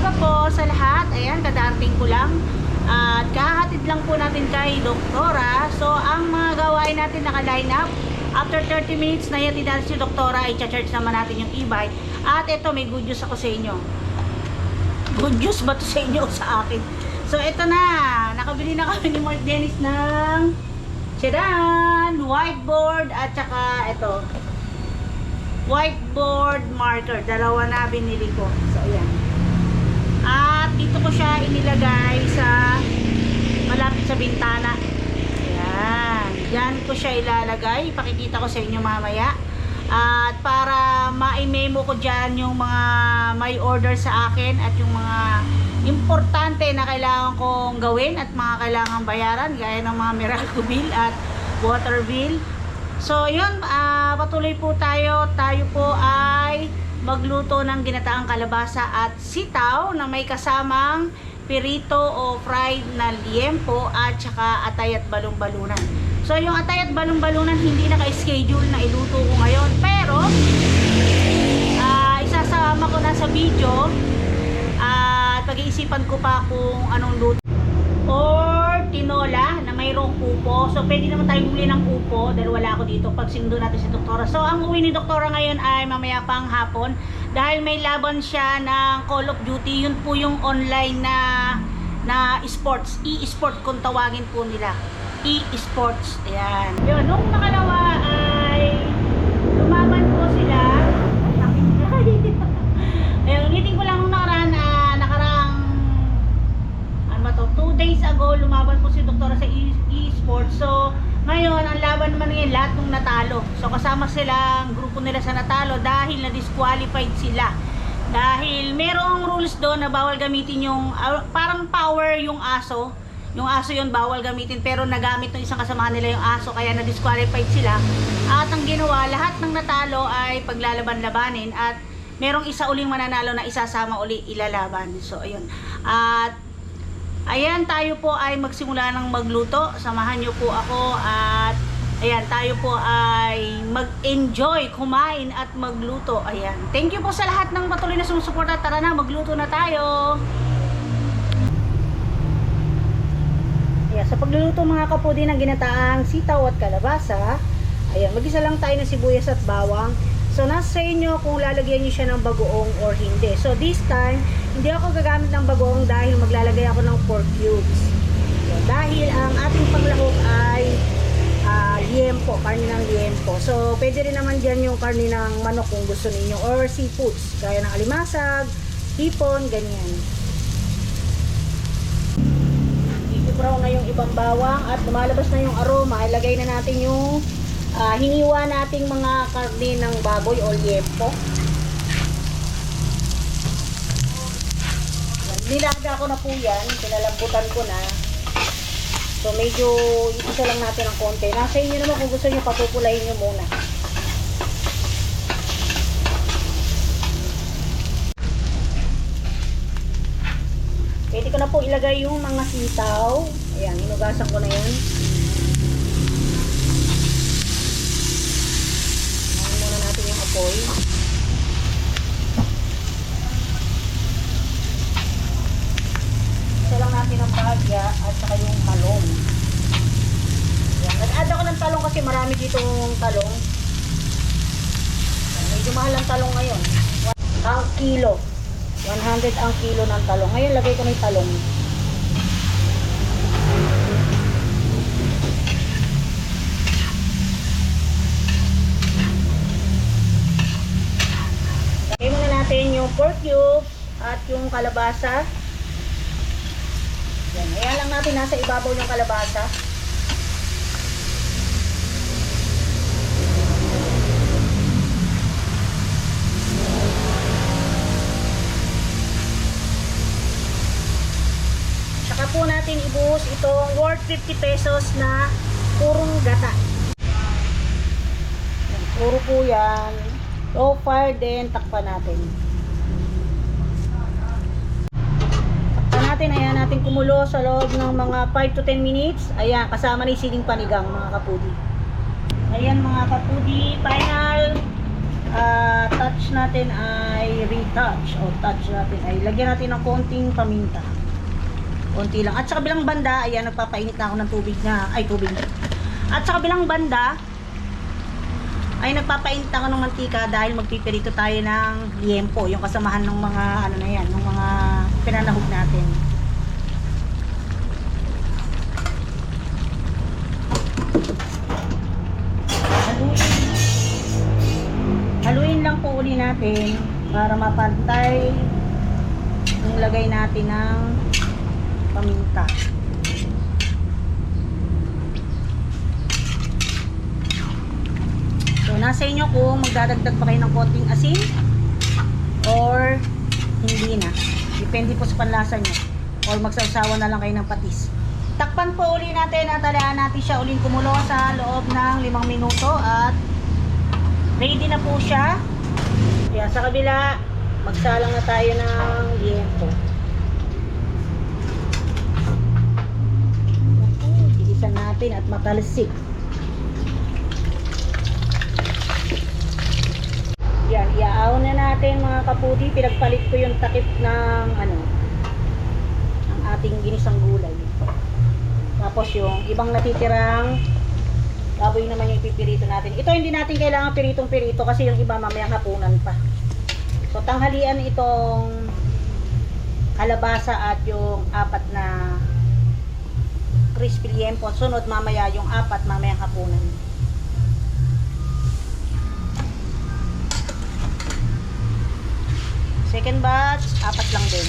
umaga po sa lahat. Ayan, kadarating ko lang. At kahatid lang po natin kay Doktora. So, ang mga gawain natin naka-line up. After 30 minutes na yatid natin si Doktora, i-charge naman natin yung e-bike. At ito, may good news ako sa inyo. Good news ba to sa inyo sa akin? So, ito na. Nakabili na kami ni Mark Dennis ng Sedan, whiteboard, at saka ito, whiteboard marker. Dalawa na binili ko. So, ayan. Dito ko siya inilagay sa malapit sa bintana. Ayan. Diyan ko siya ilalagay. Pakikita ko sa inyo mamaya. At para ma-memo ko dyan yung mga may order sa akin at yung mga importante na kailangan kong gawin at mga kailangan bayaran gaya ng mga Miracle bill at water bill. So, yun, ah, patuloy po tayo. Tayo po ay magluto ng ginataang kalabasa at sitaw na may kasamang pirito o fried na liempo at saka atay at balong-balunan. So, yung atay at balong-balunan hindi naka-schedule na iluto ko ngayon. Pero, ah, isasama ko na sa video at pag-iisipan ko pa kung anong luto or tinola upo. So, pwede naman tayo bumili ng upo dahil wala ako dito pag sinundo natin si Doktora. So, ang uwi ni Doktora ngayon ay mamaya pang hapon dahil may laban siya ng Call of Duty. Yun po yung online na na sports, e-sport kung tawagin po nila. E-sports. Ayan. Yun, nung nakalawa ay lumaban po sila. Ayun, ulitin ko lang nung nakaraan na nakarang ano ba to, two days ago, lumaban po si Doktora sa e- e-sports. So, ngayon, ang laban naman ngayon, lahat ng natalo. So, kasama sila, ang grupo nila sa natalo dahil na-disqualified sila. Dahil merong rules doon na bawal gamitin yung, ah, parang power yung aso. Yung aso yun, bawal gamitin. Pero nagamit ng isang kasama nila yung aso, kaya na-disqualified sila. At ang ginawa, lahat ng natalo ay paglalaban-labanin. At merong isa uling mananalo na isasama uli ilalaban. So, ayun. At Ayan, tayo po ay magsimula ng magluto. Samahan niyo po ako at ayan, tayo po ay mag-enjoy, kumain at magluto. Ayan. Thank you po sa lahat ng patuloy na sumusuporta. Tara na, magluto na tayo. Ayan, sa pagluluto mga kapudi ng ginataang sitaw at kalabasa, ayan, mag-isa lang tayo ng sibuyas at bawang. So, nasa sa inyo kung lalagyan niyo siya ng bagoong or hindi. So, this time, hindi ako gagamit ng bagoong dahil maglalagay ako ng pork cubes. So, dahil ang ating panglahok ay ah, liempo, karne ng liempo. So, pwede rin naman dyan yung karne ng manok kung gusto ninyo or seafoods, gaya ng alimasag, hipon, ganyan. I-brown na yung ibang bawang at lumalabas na yung aroma. Ilagay na natin yung ah, hiniwa nating mga karne ng baboy o liempo. Nilaga ko na po yan. Pinalambutan ko na. So, medyo isa lang natin ng konti. Nasa inyo naman kung gusto nyo, papupulahin nyo muna. Pwede ko na po ilagay yung mga sitaw. Ayan, inugasan ko na yan. Apoy. Isa lang natin ang bahagya at saka yung talong. Ayan. Nag-add ako ng talong kasi marami dito yung talong. Medyo mahal ang talong ngayon. Ang kilo. 100 ang kilo ng talong. Ngayon, lagay ko na yung talong. Yung pork cube at yung kalabasa. Yan. Ayan lang natin nasa ibabaw yung kalabasa. Saka po natin ibuhos itong worth 50 pesos na purong gata. Yan, puro po yan. Low fire din, takpan natin. Natin, ayan natin kumulo sa loob ng mga 5 to 10 minutes. Ayan, kasama na yung siling panigang mga kapudi. Ayan mga kapudi, final ah, touch natin ay retouch o touch natin ay lagyan natin ng konting paminta. Konti lang. At sa kabilang banda, ayan, nagpapainit na ako ng tubig na, ay tubig. At sa kabilang banda, ay nagpapainit ako ng mantika dahil magpipirito tayo ng liempo, yung kasamahan ng mga, ano na yan, ng mga pinanahog natin. Uli natin para mapantay yung lagay natin ng paminta. So, nasa inyo kung magdadagdag pa kayo ng konting asin or hindi na. Depende po sa panlasa nyo. Or magsawsawa na lang kayo ng patis. Takpan po uli natin at alaan natin siya uling kumulo sa loob ng limang minuto at ready na po siya. Kaya sa kabila, magsalang na tayo ng liempo. Gigisan natin at matalsik. Yan, iaaw na natin mga kaputi. Pinagpalit ko yung takip ng ano, ng ating ginisang gulay. Tapos yung ibang natitirang baboy naman yung pipirito natin. Ito hindi natin kailangan piritong-pirito kasi yung iba mamayang hapunan pa. So tanghalian itong kalabasa at yung apat na crispy liempo. Sunod mamaya yung apat mamayang hapunan. Second batch, apat lang din.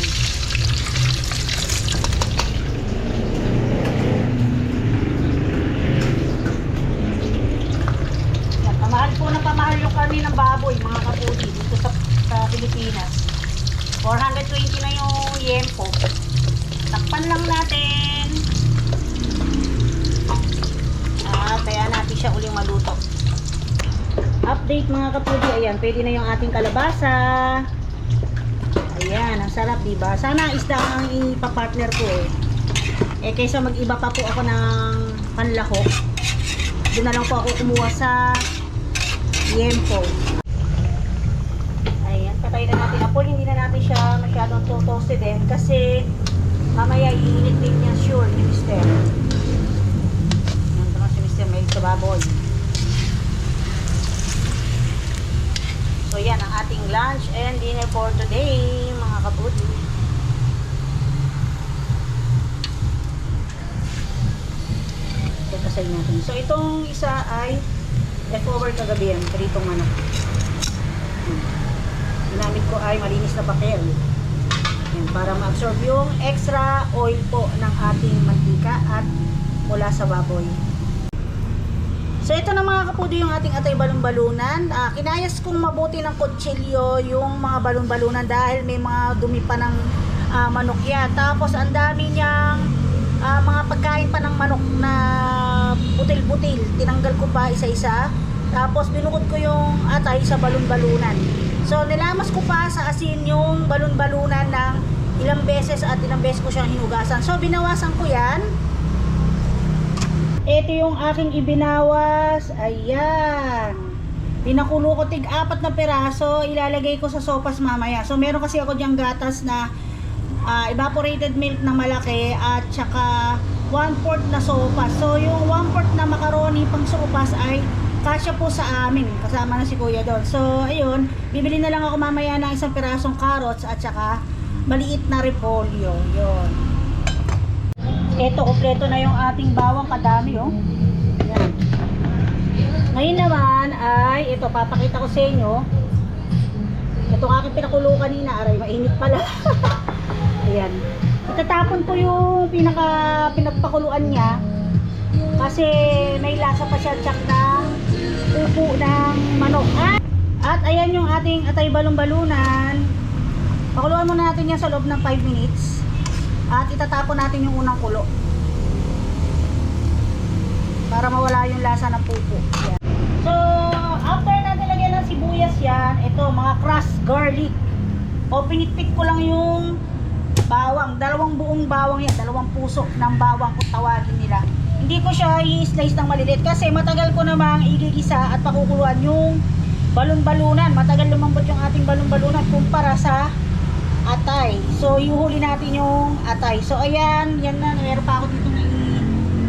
Yan, pamahal po na pamahal yung karni ng baboy, mga kapuli, dito sa, sa Pilipinas. 420 na yung yempo. Takpan lang natin. At kaya natin siya uling maluto. Update mga kapuli, ayan, pwede na yung ating kalabasa. Ayan, ang sarap, di ba? Sana isda ang ipapartner ko eh. Eh, kaysa mag-iba pa po ako ng panlahok, doon na lang po ako kumuha sa liempo. Apple. Hindi na natin siya masyadong totoasted din kasi mamaya iinit din niya sure ni. Yan naman si Mister may sa baboy. So yan ang ating lunch and dinner for today mga kabuti. Pagkasay natin. So itong isa ay leftover kagabi yan, pritong manok. Ginamit ko ay malinis na papel. Yan, para ma-absorb yung extra oil po ng ating mantika at mula sa baboy. So ito na mga kapudi yung ating atay balon-balunan. Ah, kinayas kong mabuti ng kutsilyo yung mga balon-balunan dahil may mga dumi pa ng ah, manok yan. Tapos ang dami niyang ah, mga pagkain pa ng manok na butil-butil. Tinanggal ko pa isa-isa. Tapos binukod ko yung atay sa balon-balunan. So nilamas ko pa sa asin yung balon-balunan ng ilang beses at ilang beses ko siyang hinugasan. So binawasan ko yan. Ito yung aking ibinawas. Ayan. Pinakulo ko tig apat na peraso. Ilalagay ko sa sopas mamaya. So meron kasi ako diyang gatas na ah, evaporated milk na malaki at saka 1 4 na sopas. So yung 1 4 na macaroni pang sopas ay kasya po sa amin. Kasama na si kuya doon. So ayun, bibili na lang ako mamaya ng isang perasong carrots at saka maliit na repolyo. Yun. Ito, kompleto na yung ating bawang kadami, oh. Yan. Ngayon naman ay, ito, papakita ko sa inyo. Ito ang aking pinakulo kanina. Aray, mainit pala. Ayan. Itatapon ko yung pinaka, pinagpakuluan niya. Kasi may lasa pa siya tsak ng upo ng manok. At, at ayan yung ating atay balon-balunan. Pakuluan muna natin yan sa loob ng 5 minutes. At itatapon natin yung unang kulo. Para mawala yung lasa ng pupo. Yan. So, after natin lagyan ng sibuyas yan, ito, mga crushed garlic. O, pinitpit ko lang yung bawang. Dalawang buong bawang yan. Dalawang puso ng bawang kung tawagin nila. Hindi ko siya i-slice ng maliliit kasi matagal ko namang igigisa at pakukuluan yung balon-balunan. Matagal lumambot yung ating balon-balunan kumpara sa atay. So, ihuhuli natin yung atay. So, ayan, yan na. Meron pa ako dito na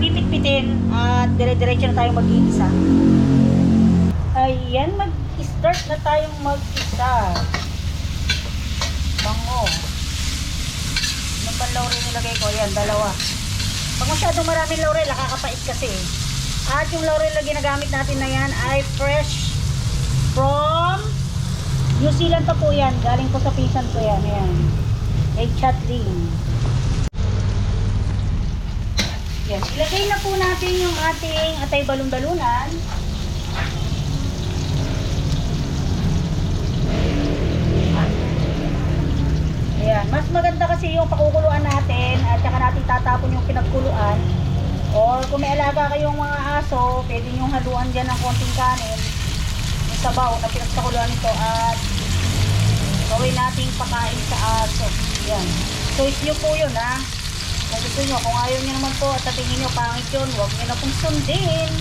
pipit-pitin at dire-diretso na tayo mag-iisa. Ayan, mag-start na tayong mag-isa. Bango. Anong ba laurel nilagay ko? Ayan, dalawa. Pag masyadong maraming laurel, nakakapait kasi. At yung laurel na ginagamit natin na yan ay fresh from New Zealand pa po yan. Galing po sa pinsan ko yan. Ayan. Kay Chatlin. Yan. Ilagay na po natin yung ating atay balon-balunan. Ayan. Mas maganda kasi yung pakukuluan natin at saka natin tatapon yung pinagkuluan. Or kung may alaga kayong mga aso, pwede nyo haluan dyan ng konting kanin. Yung sabaw na pinagkakuluan nito at gawin nating pakain sa aso. Yan. Choice nyo po yun ha. Kung gusto nyo, kung ayaw nyo naman po at sa tingin nyo pangit yun, huwag nyo na pong sundin.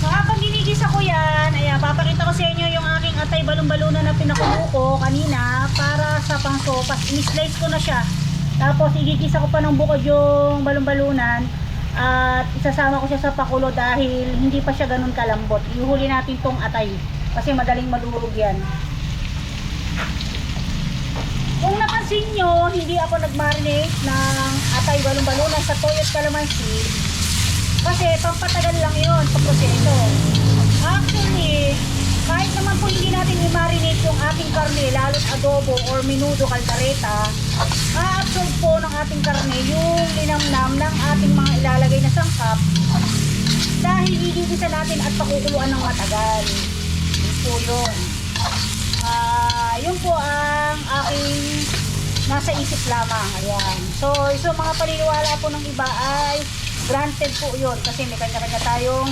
Habang ginigisa ko yan, ayan, papakita ko sa inyo yung aking atay balon-balunan na pinakulo ko kanina para sa pangsopas. In-slice ko na siya. Tapos igigisa ko pa ng bukod yung balon-balunan at isasama ko siya sa pakulo dahil hindi pa siya ganun kalambot. Iuhuli natin tong atay kasi madaling madurog yan. Kung napansin nyo, hindi ako nag-marinate ng atay balon-balunan sa toyo at calamansi kasi pampatagal lang yon sa proseso. Actually, kahit naman po hindi natin i-marinate yung ating karne, lalo't adobo or minudo kaldareta, a-absorb po ng ating karne yung linamnam ng ating mga ilalagay na sangkap dahil igigisa natin at pakukuluan ng matagal. Yun po yun. Ah, yun po ang aking nasa isip lamang. Ayan. So, so mga paniniwala po ng iba ay granted po yun kasi may kanya-kanya tayong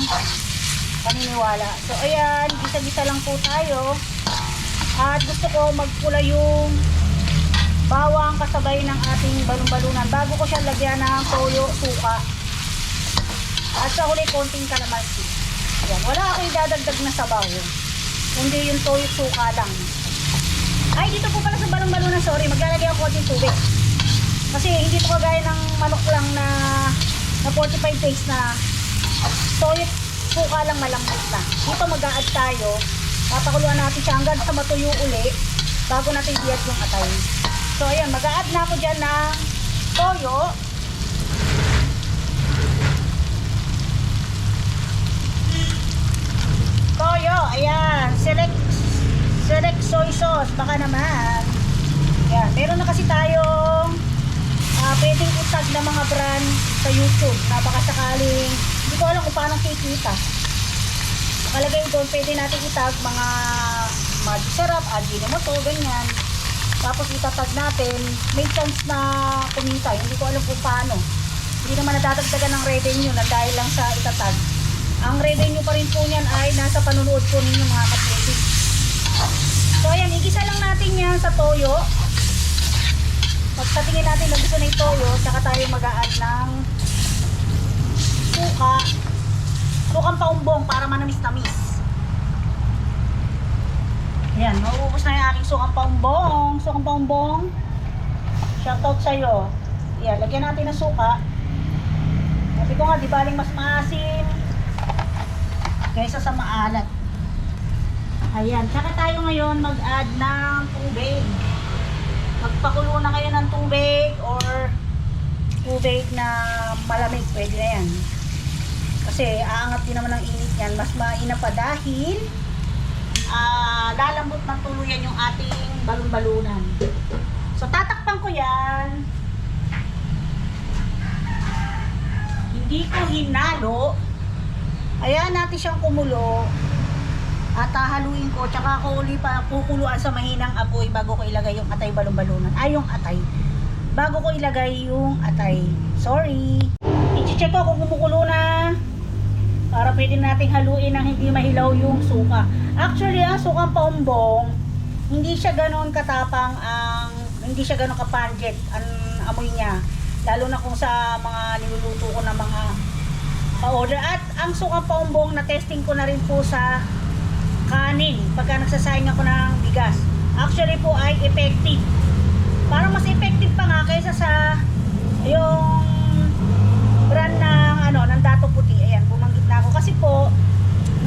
paniniwala. So, ayan, gisa-gisa lang po tayo. At gusto ko magpula yung bawang kasabay ng ating balon-balunan bago ko siya lagyan ng toyo, suka. At sa huli, konting kalamansi. Ayan, wala akong idadagdag na sabaw. Kundi yung toyo, suka lang. Ay, dito po pala sa balon-balunan, sorry, maglalagay ako konting tubig. Kasi hindi po kagaya ng manok lang na na 45 days na toyo suka lang malambot na. Dito mag-a-add tayo. Papakuluan natin siya hanggang sa matuyo uli bago natin i-add yung atay. So ayan, mag-a-add na ako dyan ng toyo. Toyo, ayan. Select select soy sauce. Baka naman. Ayan, meron na kasi tayong ah pwedeng itag na mga brand sa YouTube na baka sakaling hindi ko alam kung paano kikita. Nakalagay doon pwede natin itag mga Magic Sarap, Ajinomoto, ganyan. Tapos itatag natin. May chance na kumita hindi ko alam kung paano. Hindi naman nadadagdagan ng revenue na dahil lang sa itatag. Ang revenue pa rin po niyan ay nasa panunood po ninyo mga kapatid so ayan, igisa lang natin yan sa toyo. Pagkatingin natin na gusto na yung toyo, saka tayo mag-a-add ng suka. Sukang paumbong para manamis-tamis. Ayan, mauubos na yung aking sukang paumbong. Sukang paumbong. Shoutout sa'yo. Ayan, lagyan natin ng suka. Sabi ko nga, di baling mas maasim kaysa sa maalat. Ayan, saka tayo ngayon mag-add ng tubig magpakulo na kayo ng tubig or tubig na malamig, pwede na yan. Kasi aangat din naman ng init yan. Mas mainam pa dahil ah, lalambot ng tuluyan yung ating balon-balunan. So tatakpan ko yan. Hindi ko hinalo. Ayan natin siyang kumulo. At hahaluin ko, tsaka ako uli pa kukuluan sa mahinang apoy bago ko ilagay yung atay balon-balunan. Ay, yung atay. Bago ko ilagay yung atay. Sorry. I-check ko kung kumukulo na. Para pwede nating haluin ng hindi mahilaw yung suka. Actually, ang sukang paumbong, hindi siya ganon katapang ang, hindi siya ganon kapangit ang amoy niya. Lalo na kung sa mga niluluto ko ng mga pa-order. At ang suka paumbong na testing ko na rin po sa kanin pagka nagsasayang ako ng bigas. Actually po ay effective. Parang mas effective pa nga kaysa sa yung brand ng ano ng dato puti. Ayan, bumanggit na ako kasi po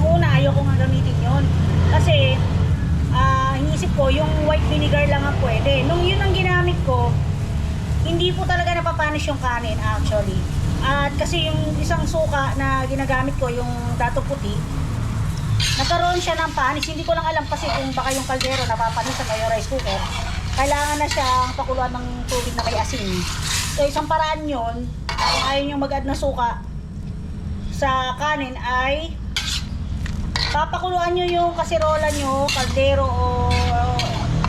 noong una ayoko nga gamitin yon kasi ah iniisip ko yung white vinegar lang ang pwede. Nung yun ang ginamit ko, hindi po talaga napapanis yung kanin actually. At kasi yung isang suka na ginagamit ko, yung dato puti, nagkaroon siya ng panis. Hindi ko lang alam kasi kung baka yung kaldero napapanis sa yung rice cooker. Kailangan na siyang pakuluan ng tubig na may asin. So isang paraan yun, kung ayaw nyo mag-add na suka sa kanin ay papakuluan nyo yung kasirola nyo, kaldero o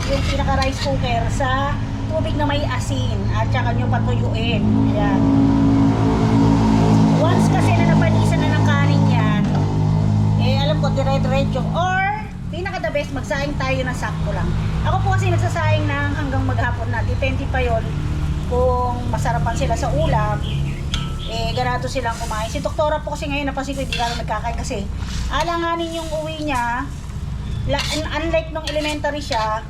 yung pinaka rice cooker sa tubig na may asin at saka nyo patuyuin. Ayan. Once kasi na napanisan na ng kanin yan, eh alam ko dire-diretso or pinaka the best magsaing tayo ng sakto lang. Ako po kasi nagsasaing ng hanggang maghapon na. Depende pa yon kung masarapan sila sa ulam eh ganado silang kumain. Si doktora po kasi ngayon napansin ko hindi ka nagkakain kasi alanganin yung uwi niya. La- unlike nung elementary siya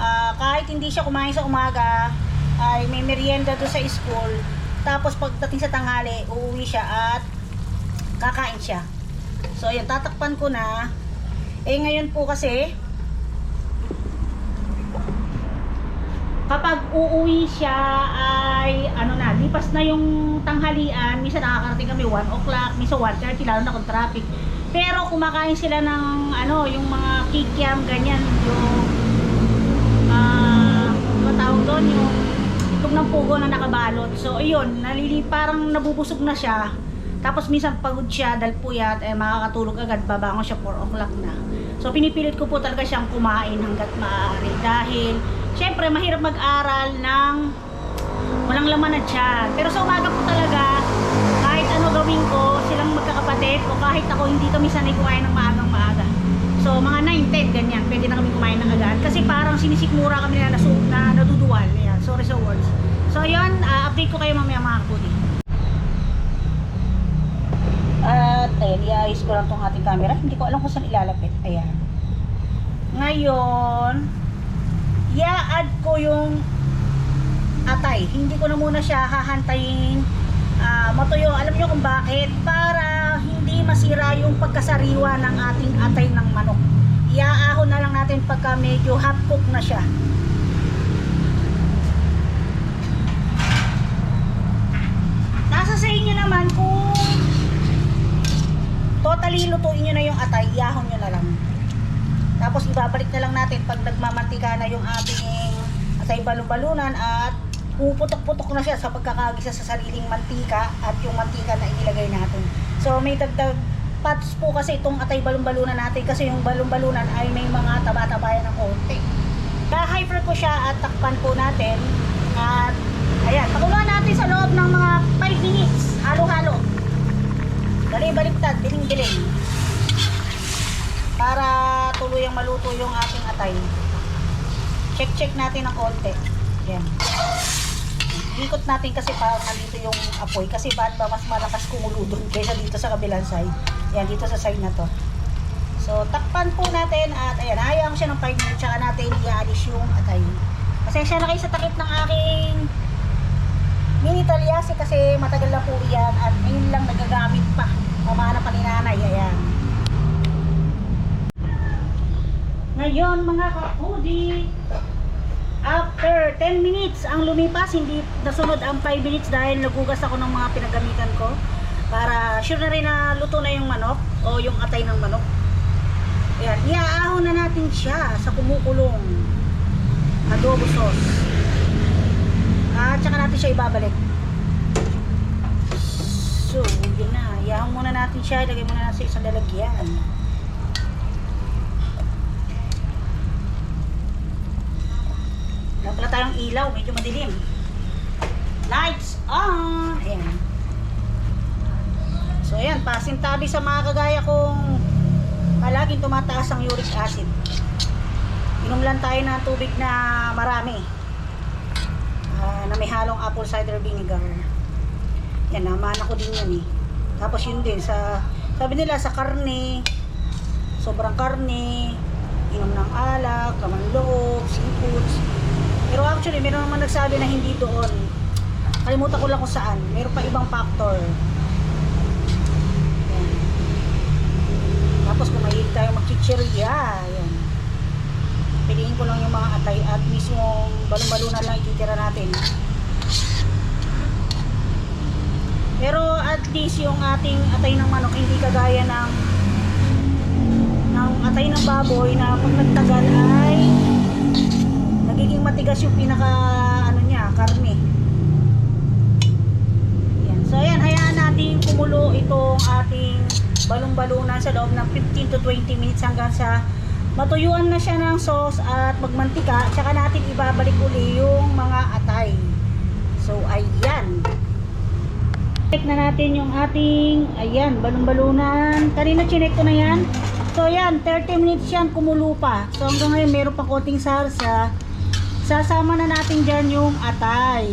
ah, kahit hindi siya kumain sa umaga ay may merienda doon sa school tapos pagdating sa tanghali uuwi siya at kakain siya. So ayan tatakpan ko na. Eh ngayon po kasi kapag uuwi siya ay ano na, lipas na yung tanghalian, minsan nakakarating kami 1 o'clock, minsan 1.30, lalo na kung traffic. Pero kumakain sila ng ano, yung mga kikiam, ganyan, yung ah, ano tawag doon, yung itlog ng pugo na nakabalot. So, ayun, nalili, parang nabubusog na siya. Tapos minsan pagod siya dahil puyat, eh makakatulog agad, babangon siya 4 o'clock na. So pinipilit ko po talaga siyang kumain hanggat maaari dahil syempre mahirap mag-aral ng walang laman na tiyan. Pero sa umaga po talaga, kahit ano gawin ko, silang magkakapatid o kahit ako hindi kami sanay kumain ng maagang maaga. So mga 9, 10, ganyan, pwede na kami kumain ng agad. Kasi parang sinisikmura kami na, nasu na naduduwal. Ayan, sorry sa words. So yun, ah, update ko kayo mamaya mga kapudi. At ayun, iayos ko lang tong ating camera. Hindi ko alam kung saan ilalapit. Ayan. Ngayon, i-add ko yung atay. Hindi ko na muna siya hahantayin ah, matuyo. Alam niyo kung bakit? Para hindi masira yung pagkasariwa ng ating atay ng manok. Iaahon na lang natin pagka medyo half cook na siya. Nasa sa inyo naman kung totally lutuin nyo na yung atay, iahon nyo na lang. Tapos ibabalik na lang natin pag nagmamantika na yung ating atay balubalunan at puputok-putok na siya sa pagkakagisa sa sariling mantika at yung mantika na inilagay natin. So may dagdag pots po kasi itong atay balumbalunan natin kasi yung balumbalunan ay may mga taba-tabayan ng konti. Ka-hyper ko siya at takpan po natin at ayan, pakuluan natin sa loob ng mga 5 minutes. Halo-halo. Dali baliktad, diling-diling. Para tuluyang maluto yung ating atay. Check-check natin ng konti. Yan. Ikot natin kasi para nandito yung apoy. Kasi ba't ba mas malakas kumulo doon kaysa dito sa kabilang side. Yan, dito sa side na to. So, takpan po natin at ayan, hayaan siya ng 5 minutes tsaka natin i-alis yung atay. Pasensya na kayo sa takip ng aking mini talyasi kasi matagal na po yan at ngayon lang nagagamit pa. Pamana pa ni nanay, ayan. Ngayon mga kapudi, after 10 minutes ang lumipas, hindi nasunod ang 5 minutes dahil nagugas ako ng mga pinagamitan ko para sure na rin na luto na yung manok o yung atay ng manok. Ayan, iaahon na natin siya sa kumukulong adobo sauce. At saka natin siya ibabalik. So, yun na. Iahon muna natin siya. Ilagay muna natin sa isang lalagyan. Wala pala tayong ilaw. Medyo madilim. Lights on! Ayan. So, ayan. Pasintabi sa mga kagaya kong palaging tumataas ang uric acid. Inom lang tayo ng tubig na marami. Ah, na may halong apple cider vinegar. Yan, naman ako din yan eh. Tapos yun din sa sabi nila sa karne, sobrang karne, inom ng alak, laman loob, seafoods. Actually, meron naman nagsabi na hindi doon. Kalimutan ko lang kung saan. Meron pa ibang factor. Yan. Tapos kung mahilig tayo magchichirya, yan. Piliin ko lang yung mga atay at mismong balon-balunan lang ititira natin. Pero at least yung ating atay ng manok hindi kagaya ng ng atay ng baboy na pag nagtagal ay nagiging matigas yung pinaka ano niya, karne. Yan. So ayan, hayaan natin kumulo itong ating balong-balunan sa loob ng 15 to 20 minutes hanggang sa matuyuan na siya ng sauce at magmantika. Tsaka natin ibabalik uli yung mga atay. So ayan. Check na natin yung ating, ayan, balong-balunan. Kanina chinek ko na yan. So ayan, 30 minutes yan kumulo pa. So hanggang ngayon meron pa konting sarsa. Sasama na natin dyan yung atay.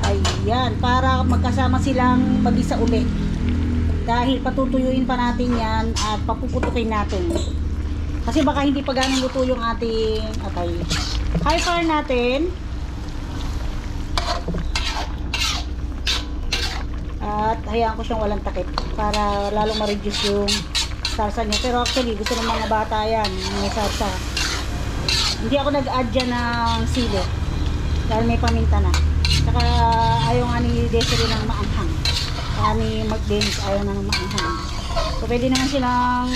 Ayan, para magkasama silang mag-isa uli. Dahil patutuyuin pa natin yan at papuputukin natin. Kasi baka hindi pa ganun luto yung ating atay. High fire natin. At hayaan ko siyang walang takip para lalong ma-reduce yung salsa niya. Pero actually, gusto ng mga bata yan, may salsa. Hindi ako nag-add dyan ng sili dahil may paminta na. Saka ayaw nga ni Desiree ng maanghang. Saka ni Mark Dennis ayaw ng maanghang. So pwede naman silang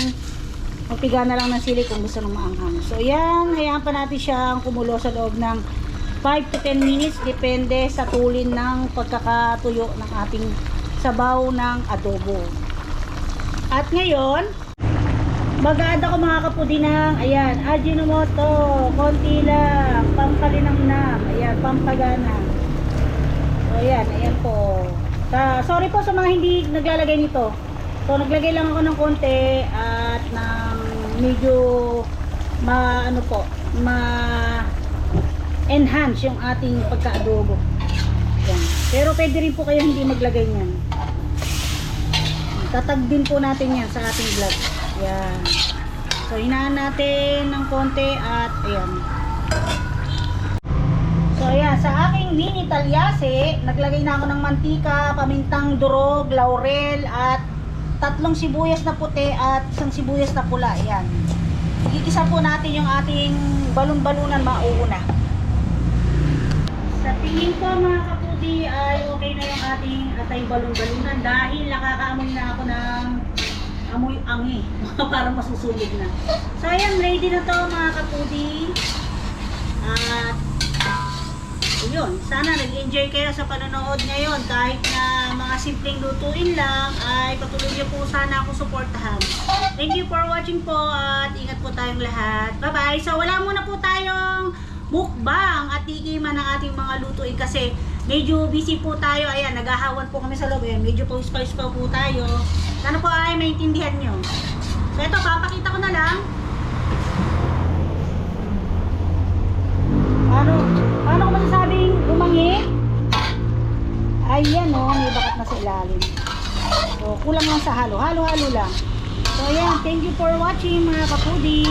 magpiga na lang ng sili kung gusto ng maanghang. So yan, hayaan pa natin siyang kumulo sa loob ng 5 to 10 minutes depende sa tulin ng pagkakatuyo ng ating sabaw ng adobo. At ngayon, mag-add ako mga kapudi ng, ayan, Ajinomoto, konti lang, pampalinamnam, ayan, pampagana. So, ayan, ayan po. Ta sorry po sa mga hindi naglalagay nito. So, naglagay lang ako ng konti at ng medyo ma, ano po, ma enhance yung ating pagka-adobo. Yan. Pero pwede rin po kayo hindi maglagay niyan. Tatag din po natin yan sa ating vlog. Yan. So, hinaan natin ng konti at ayan. So, ayan. Sa aking mini talyase, naglagay na ako ng mantika, pamintang durog, laurel, at tatlong sibuyas na puti at isang sibuyas na pula. Ayan. Igigisa po natin yung ating balon-balunan mauuna. Sa tingin ko mga kapudi ay okay na yung ating atay balon-balunan dahil nakakaamoy na ako ng amoy angi para masusunog na. So ayan, ready na to mga kapudi. At yun, sana nag-enjoy kayo sa panonood ngayon kahit na mga simpleng lutuin lang ay patuloy niyo po sana ako suportahan. Thank you for watching po at ingat po tayong lahat. Bye-bye! So wala muna po tayong mukbang at tikiman ng ating mga lutuin kasi medyo busy po tayo. Ayan, naghahawan po kami sa loob. Ayan, medyo pause-pause pa po tayo. Sana po ay maintindihan nyo. So ito, papakita ko na lang. Paano, paano ko masasabing umangi? Ayan o, may bakat na sa ilalim. So, kulang lang sa halo. Halo-halo lang. So, ayan. Thank you for watching mga kapudi.